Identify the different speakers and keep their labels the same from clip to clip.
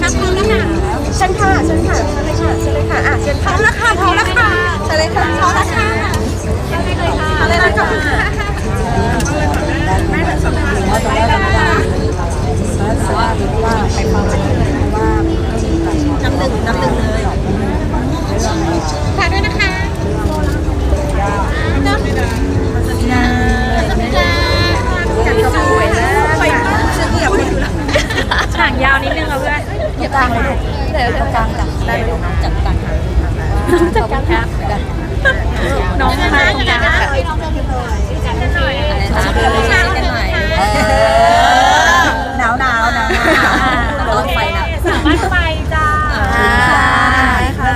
Speaker 1: ครับพร้อมแล้วค่ะเชิญค่ะเชิญค่ะเชิญเลยค่ะเชิญเลยค่ะอะเชิญพร้อมแล้วค่ะพร้อมแล้วค่ะเชิญเลยค่ะพร้อมแล้วค่ะเอาเลยค่ะเอาเลยค่ะแม่
Speaker 2: ถึงสำคัญน้
Speaker 1: กลางเลยเดี๋ยวจะกลางจับได้ไหมจับกลาง
Speaker 2: จัดการครับน้องมาตรงกลางค่ะ
Speaker 1: หนาวหนาวหนาวหนาวรถไฟนะ
Speaker 2: สามารถไปจ้า
Speaker 1: ค่ะ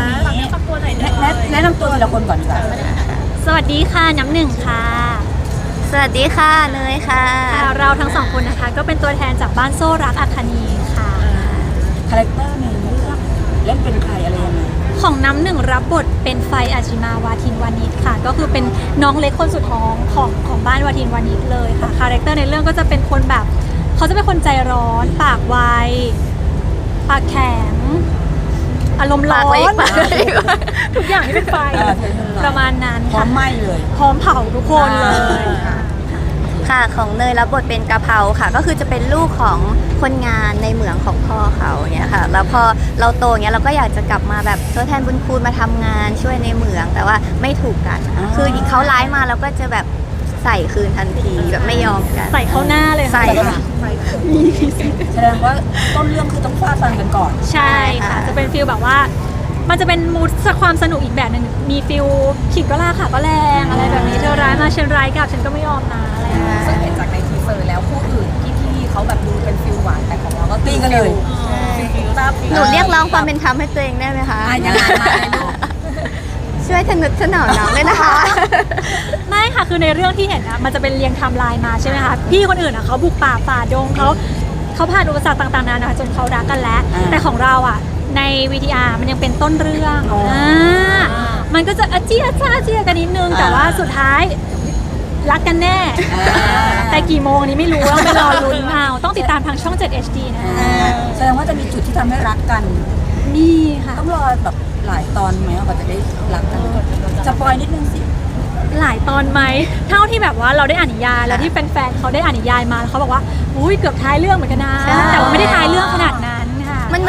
Speaker 1: แนะนำตัวทีละคนก่อนดีกว่า
Speaker 2: สวัสดีค่ะน้ำหนึ่งค่ะ
Speaker 3: สวัสดีค่ะเนยค่ะ
Speaker 2: ค่ะเราทั้งสองคนนะคะ ก็เป็นตัวแทนจากบ้านโซ่รักอาคานีค่ะ
Speaker 1: คาแรคเตอร์ในเรื่องเล่นเป็นใครอะไรยังไง
Speaker 2: ของน้ำหนึ่งรับบทเป็นไฟอาชิมาวาทินวานิชค่ะ ก็คือเป็นน้องเล็กคนสุดท้องของของบ้านวาทินวานิชเลยค่ะคาแรคเตอร์ในเรื่องก็จะเป็นคนแบบ เขาจะเป็นคนใจร้อน ปากไวปากแข็ง อารมณ์ร้อ
Speaker 3: ปากไว้
Speaker 2: น
Speaker 3: ปากไว้
Speaker 2: ทุกอย่างที่เป็นไฟ
Speaker 1: อ่าเธอเธอ
Speaker 2: ประมาณนั้น
Speaker 1: พร้อ
Speaker 2: ค่ะ
Speaker 1: มไหมเลย
Speaker 2: พร้อมเผาทุกคนเลย
Speaker 1: อ่า
Speaker 3: ค่ะของเนยรับบทเป็นกะเพราค่ะ ก็คือจะเป็นลูกของคนงานในเหมืองของพ่อเขาเนี่ยค่ะ แล้วพอเราโตเนี้ยเราก็อยากจะกลับมาแบบทดแทนบุญคุณมาทำงานช่วยในเหมืองแต่ว่าไม่ถูกกันคือเขาร้ายมาเราก็จะแบบใส่คืนทันทีแบบไม่ยอมกัน
Speaker 2: ใส่เข้าหน้าเลยค่ะ
Speaker 3: ใส่ค่ะ
Speaker 1: แสดงว่าต้นเรื่องคือต้องฟาดฟันกันก่อน
Speaker 2: ใช่ค่ะ
Speaker 3: ค่ะ
Speaker 2: จะเป็นฟิลแบบว่า มันจะเป็นมูดความสนุกอีกแบบหนึ่งมีฟิลขิดก็ล่าค่ะก็แรงอะไรแบบนี้เธอร้ายมาฉันร้ายกลับฉันก็ไม่ยอมนะ อะไรอย่างเงี้ย
Speaker 4: ซึ่งเห็นจากในทีเซอร์แล้วคู่อื่นที่ที่เขาแบบดูเป็นฟิลหวานแต่ของเราก็
Speaker 1: ตีกันเลย
Speaker 4: ฟิลตับ
Speaker 3: หนูเรียกร้องความเป็นธรรมให้ตัวเองได้ไหมคะ
Speaker 1: อะยังไงมาเลยลูก
Speaker 3: ช่วยทนุถนอมน้องด้วยนะคะ
Speaker 2: ไม่ค่ะคือในเรื่องที่เห็นนะมันจะเป็นเรียงไทม์ไลน์มาใช่ไหมคะพี่คนอื่นอะเขาบุกป่าฝ่าดงเขาเขาผ่านอุปสรรคต่างๆนานาจนเขารักกันแล้ว
Speaker 1: อ่า
Speaker 2: แต่ของเราอะใน VTR มันยังเป็นต้นเรื่อง
Speaker 1: อ๋ออ่า
Speaker 2: มันก็จะอาเจียจ้าเจียกันนิดนึง แต่
Speaker 1: อ่า
Speaker 2: ว่าสุดท้าย รักกันแน่ แต่กี่โมงนี้ไม่รู้ต้องไปรอลุ้นเอาต้องติดตามทางช่อง 7 HD นะ
Speaker 1: อ่าแสดงว่าจะมีจุดที่ทำให้รักกัน
Speaker 2: มีค่ะ
Speaker 1: ต้องรอแบบหลายตอนไหมกว่าจะได้รักกันสปอยนิดนึงสิ
Speaker 2: หลายตอนไหม เท่าที่แบบว่าเราได้อ่านนิยายแล้วที่แฟนๆเขาได้อ่านนิยายมาแล้วเขาบอกว่า อุ้ยเกือบท้ายเรื่องเหมือนกันนะ
Speaker 3: ใช่
Speaker 2: แต่ว่าไม่ได้ท้ายเรื่องขนาดนั้นค่ะ
Speaker 3: มันเหมื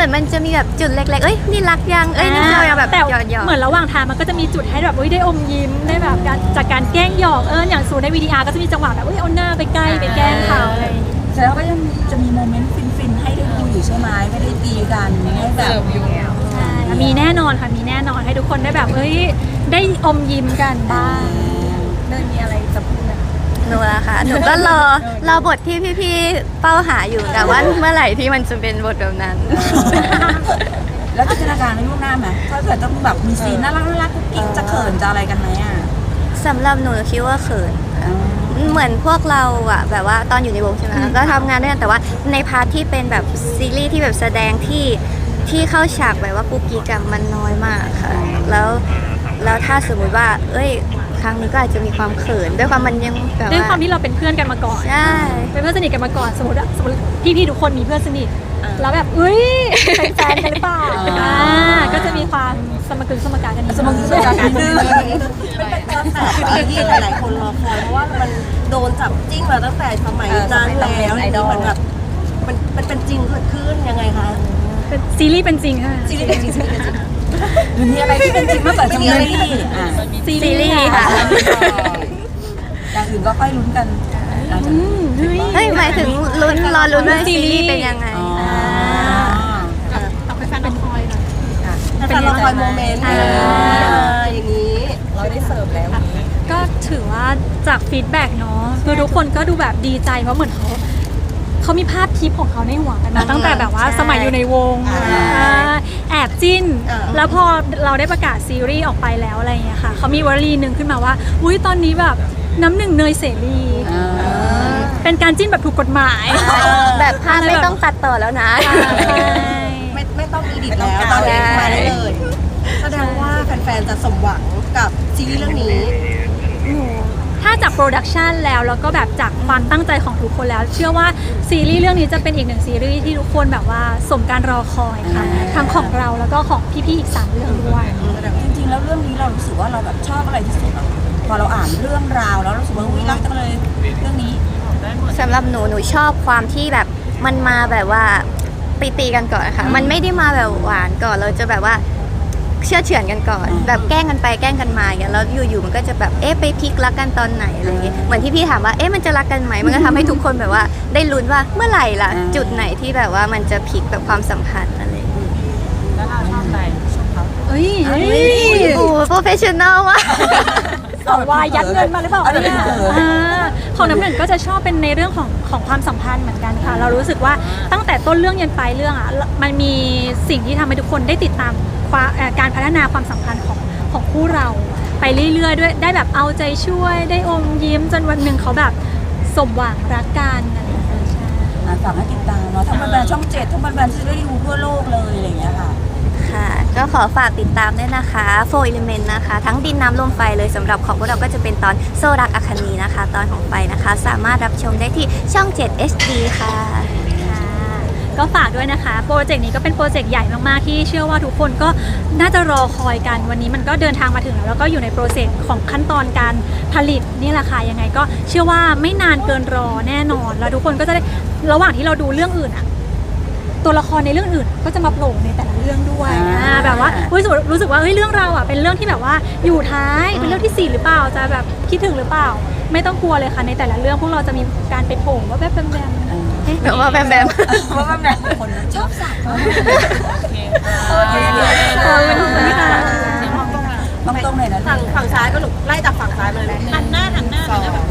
Speaker 3: อนมันจะมีแบบจุดเล็กๆ เอ้ยนี่รักยัง เอ้ยนี่เรายังแบบ
Speaker 2: แต่
Speaker 3: หยอดหยอด
Speaker 2: เหมือนระหว่างทางมันก็จะมีจุดให้แบบอุ้ยได้อมยิ้มได้แบบการจากการแกล้งหยอกเอออย่างสูนในวีดีอาร์ก็จะมีจังหวะแบบอุ้ยเอาหน้าไปใกล้ไปแกล้งเขาอะไรอย่างงี้
Speaker 1: แสดงว่าก็ยังจะมีโมเมนต์ฟินๆให้ได้ดูอยู่ใช่ไหมไม่ได้ตีกันให้แบบ
Speaker 2: ใช่มีแน่นอนค่ะมีแน่นอนให้ทุกคนได้แบบเอ้ยได้อมยิ้มกันบ้าง
Speaker 4: เนยมีอะไรจะพูดไหมคะ
Speaker 3: หนูละค่ะ หนูก็รอรอบทที่พี่ๆเป้าหาอยู่แต่ว่าเมื่อไหร่ที่มันจะเป็นบทแบบนั้น
Speaker 1: แล้วจินตนาการในล่วงหน้าไหมถ้าเกิดต้องแบบมีซีนน่ารักน่ารักกุ๊กกิ๊กจะเขินจะอะไรกันไหมอะ
Speaker 3: สำหรับหนูคิดว่าเขินค่ะเหมือนพวกเราอะแบบว่าตอนอยู่ในวงใช่ไหมคะก็ทำงานด้วยกันแต่ว่าในพาร์ทที่เป็นแบบซีรีส์ที่แบบแสดงที่ที่เข้าฉากแบบว่ากุ๊กกิ๊กอะมันน้อยมากค่ะ แล้วแล้วถ้าสมมุติว่า เอ้ย ครั้งนี้ก็อาจจะมีความเขินด้วยความมันยังแบบ
Speaker 2: ด้วยความ
Speaker 3: ว่า
Speaker 2: ที่เราเป็นเพื่อนกันมาก่อน
Speaker 3: ใช่
Speaker 2: เป็นเพื่อนสนิทกันมาก่อนสมมติอะสมมติพี่ๆทุกคนมีเพื่อนสนิทแล้วแบบอุ้ยเป็นแฟนกันหรือเปล่า
Speaker 1: อ่า
Speaker 2: อ่าก็จะมีความสมกึงสมการกันนิด
Speaker 1: สมมติจะการนิดนึง
Speaker 4: มันเป็นกระแสที่หลายๆคนรอคอยเพราะว่ามันโดนจับจิ้งมาตั้งแต่สมัยนั้นแล้วไอดอลแบบมันมันเป็นจริงเกิดขึ้นยังไงคะ
Speaker 2: เป็นซีรีส์เป็นจริงใช่ไหม
Speaker 4: จริงเป็นจริง จริงเป็นจริง
Speaker 1: หรือมีอะไรที่เป็นจริงมากกว่าจริงเลยอะ
Speaker 2: ซี
Speaker 3: ซีรีส์ค่ะ
Speaker 1: อย่างอื่นก็ค่อยลุ้นกันหลังจาก
Speaker 2: อื
Speaker 1: นี้
Speaker 2: มเฮ้ย
Speaker 3: เฮ้ยหมายถึงลุ้นรอลุ้นว่าซีรีส์เป็นยังไง
Speaker 1: อ๋อ
Speaker 2: เอาไปแฟนเป็นคอยค่ะ
Speaker 4: แต่รอคอยโมเมนต์อย่างนี้เราได้เสิร์ฟแล้ว
Speaker 2: ก็ถือว่าจากฟีดแบ็กเนาะคือทุกคนก็ดูแบบดีใจเพราะเหมือนเขา เขามีภาพคลิปของเขาในหัวกันมา ตั้งแต่แบบว่า
Speaker 3: ใช่
Speaker 2: สมัยอยู่ในวง
Speaker 1: อ่า
Speaker 2: อ่าแอบจิ้น
Speaker 4: อ่า
Speaker 2: แล้วพอเราได้ประกาศซีรีส์ออกไปแล้วอะไรอย่างเงี้ยค่ะเขามีวลีหนึ่งขึ้นมาว่า อุ้ยตอนนี้แบบน้ำหนึ่งเนยเสรี
Speaker 1: อ่า
Speaker 2: เป็นการจิ้นแบบถูกกฎหมาย
Speaker 3: แบบภาพไม่ต้องตัดต่อแล้วนะ
Speaker 2: ใช่
Speaker 4: ไม่ไม่ต้องอีดิทแล้วตอนนี้มาได้เลย แสดงว่าแฟนๆจะสมหวังกับซีรีส์เรื่องนี้
Speaker 2: หนู ถ้าจากโปรดักชันแล้วแล้วก็แบบจากความตั้งใจของทุกคนแล้ว เชื่อว่าซีรีส์เรื่องนี้จะเป็นอีกหนึ่งซีรีส์ที่ทุกคนแบบว่าสมการรอคอยค่ะทั้งของเราแล้วก็ของพี่ๆอีกสามเรื่องด้วย
Speaker 5: จริงๆ แล้วเรื่องนี้เรารู้สึกว่าเราแบบชอบอะไรที่สุดอะพอเราอ่านเรื่องราวแล้วรู้สึกว่าวิรักจังเลยเรื่องนี้
Speaker 3: สำหรับหนูหนูชอบความที่แบบมันมาแบบว่าตีตีๆกันก่อนค่ะ มันไม่ได้มาแบบหวานก่อนเราจะแบบว่า เชื่อเฉือนกันก่อน
Speaker 5: อืม
Speaker 3: แบบแกล้งกันไปแกล้งกันมาอย่างเงี้ยแล้วอยู่ๆมันก็จะแบบเอ๊ะไปพลิกรักกันตอนไหนอะไรอย่างเงี้ยเหมือนที่พี่ถามว่าเอ๊ะมันจะรักกันไหมมันก็ทำให้ทุกคนแบบว่า ได้ลุ้นว่าเมื่อไหร่ล่ะ จุดไหนที่แบบว่ามันจะพลิกแบบความสัมพันธ์อะไรอย่างเงี้ย
Speaker 5: แล้วเราชอบอะไรชอบเขา
Speaker 2: เอ้ย
Speaker 3: โอ้โปรเฟชชั่นแนลมาก
Speaker 2: สองวายยัดเงินมาหรือเปล่าเนี่ยอ่าของน้ำหนึ่งก็จะชอบเป็นในเรื่องของของความสัมพันธ์เหมือนกันค่ะ เรารู้สึกว่าตั้งแต่ต้นเรื่องยันปลายเรื่องอะมันมีสิ่งที่ทำให้ทุกคนได้ติดตามความเอ่อ การพัฒนาความสัมพันธ์ของของคู่เรา ไปเรื่อยๆ ด้วยได้แบบเอาใจช่วยได้อมยิ้มจนวันหนึ่งเขาแบบสมหวังรักกันอะไรอย่างเงี้ยใช่
Speaker 5: อ่านฝากให้ติดตามเนาะทั้งแบรนด์ช่องเจ็ดทั้งแบรนด์ที่ได้ดูทั่วโลกเลยอะไรอย่างเงี้ยค่ะ
Speaker 3: ค่ะก็ขอฝากติดตามด้วยนะคะ4 Element นะคะ ทั้งดินน้ำลมไฟเลยสำหรับของพวกเราก็จะเป็นตอนโซรักอาคานีนะคะ ตอนของไฟนะคะ สามารถรับชมได้ที่ช่อง 7 HD ค่ะ
Speaker 2: ค่ะ ก็ฝากด้วยนะคะ โปรเจกต์นี้ก็เป็นโปรเจกต์ใหญ่มากๆ ที่เชื่อว่าทุกคนก็น่าจะรอคอยกันวันนี้มันก็เดินทางมาถึงแล้วแล้วก็อยู่ในโปรเซสของขั้นตอนการผลิตนี่แหละค่ะยังไงก็เชื่อว่าไม่นานเกินรอแน่นอน แล้วทุกคนก็จะได้ระหว่างที่เราดูเรื่องอื่นอะตัวละครในเรื่องอื่นก็จะมาโผล่ในแต่ละเรื่องด้วย
Speaker 5: อ่า
Speaker 2: อ่าแบบว่ารู้สึกรู้สึกว่าเฮ้ยเรื่องเราอะเป็นเรื่องที่แบบว่าอยู่ท้ายเป็นเรื่องที่สี่หรือเปล่าจะแบบคิดถึงหรือเปล่า ไม่ต้องกลัวเลยค่ะในแต่ละเรื่องพวกเราจะมีการไปโผล่ว่าแบบแบมๆเอ๊ะ
Speaker 3: แบบว่าแบมแบม
Speaker 5: เพราะว่าแบบคนชอบสัตว์โอเค
Speaker 2: ขอบคุณค่ะ
Speaker 5: ต้องตรงเลยนะ
Speaker 4: ฝั่งฝั่งซ้ายก็หลุกไล่จากฝั่งซ้ายมาเลย
Speaker 5: สองสาม